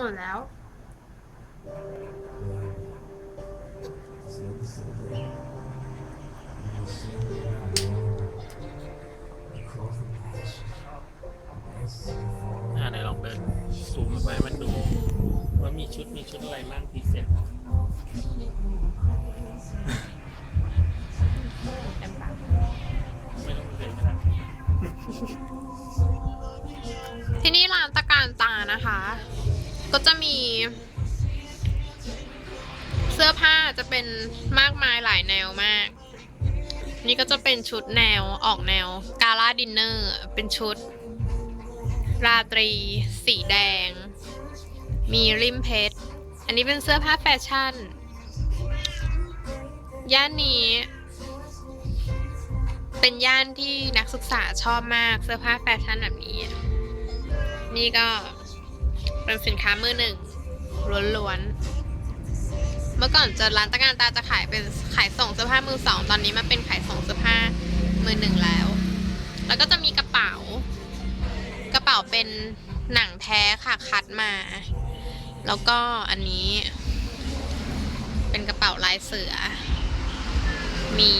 หมดแล้ว อ่าไหนลองเดินซูมเข้าไปมันดู ว่ามีชุดมีชุดอะไรบ้างพรีเซนต์ไม่ต้องเดินก็ได้ที่นี่ร้านตะการตานะคะ ก็จะมี เสื้อผ้าจะเป็นมากมายหลายแนวมาก นี่ก็จะเป็นชุดแนวออกแนวกาลาดินเนอร์ เป็นชุด ราตรี สีแดง มีริมเพชร อันนี้เป็นเสื้อผ้าแฟชั่น ย่านนี้เป็นย่านที่นักศึกษาชอบมากเสื้อผ้าแฟชั่นแบบนี้ นี่ก็ เป็นสินค้ามือหนึ่งล้วนๆ เมื่อก่อนจอร้านตะการตาจะขายเป็นขายส่งเสื้อผ้ามือสอง ตอนนี้มาเป็นขายส่งเสื้อผ้ามือหนึ่งแล้ว แล้วก็จะมีกระเป๋า กระเป๋าเป็นหนังแท้ค่ะคัดมา แล้วก็อันนี้ เป็นกระเป๋าลายเสือ มี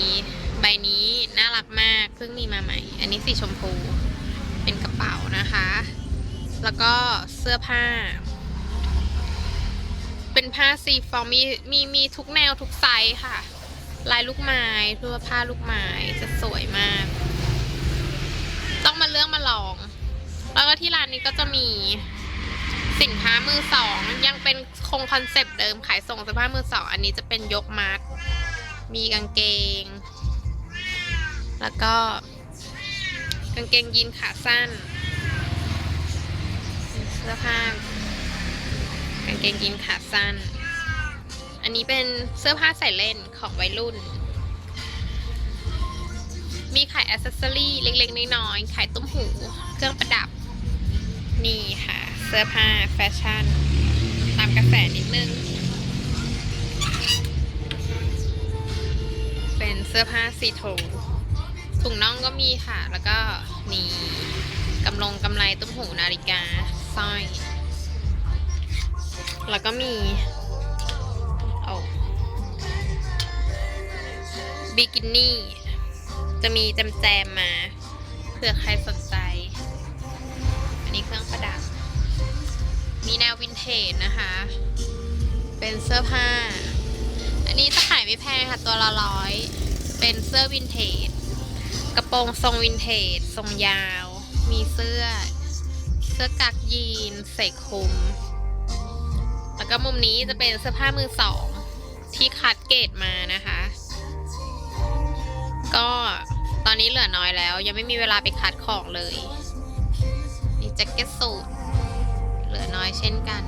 ใบนี้น่ารักมากเพิ่งมีมาใหม่ อันนี้สีชมพู เป็นกระเป๋านะคะ แล้วก็เสื้อผ้า เป็นผ้าซีฟอร์มีมีมีทุกแนวทุกไซส์ค่ะ ลายลูกไม้เพื่อผ้าลูกไม้จะสวยมาก ต้องมาเลือกมาลอง แล้วก็ที่ร้านนี้ก็จะมีสินค้ามือสองยังเป็นคงคอนเซปต์เดิมขายส่งเสื้อผ้ามือสอง อันนี้จะเป็นยกมัด มีกางเกง แล้วก็กางเกงยีนขาสั้น สื้อผ้ากางเกงยีนขาสั้น อันนี้เป็นเสื้อผ้าใส่เล่นของวัยรุ่น มีขายอ c เซสซอรี่เล็กๆน้อยๆขายตุ้มหู เครื่องประดับ นี่ค่ะ เสื้อผ้าแฟชั่น ตามกระแสนิดนึง เป็นเสื้อผ้าสีโทนถุงน่องก็มีค่ะ แล้วก็นี่กำลงกำไรตุ้มหูนาฬิกา ส้แล้วก็มีโอ้บิกินี่ จะมีแจมแจมๆมาเผื่อใครสนใจ อันนี้เครื่องประดับ มีแนววินเทจนะคะ เป็นเสื้อผ้า อันนี้จะขายไม่แพงค่ะตัวละร้อย เป็นเสื้อวินเทจ กระโปรงทรงวินเทจ ทรงยาว มีเสื้อ สื้อกักยีนใส่คลุม แล้วก็มุมนี้จะเป็นเสื้อผ้ามือสอง ที่คัดเกรดมานะคะ ก็ตอนนี้เหลือน้อยแล้ว ยังไม่มีเวลาไปคัดของเลย นี่แจ็คเก็ตสูทเหลือน้อยเช่นกัน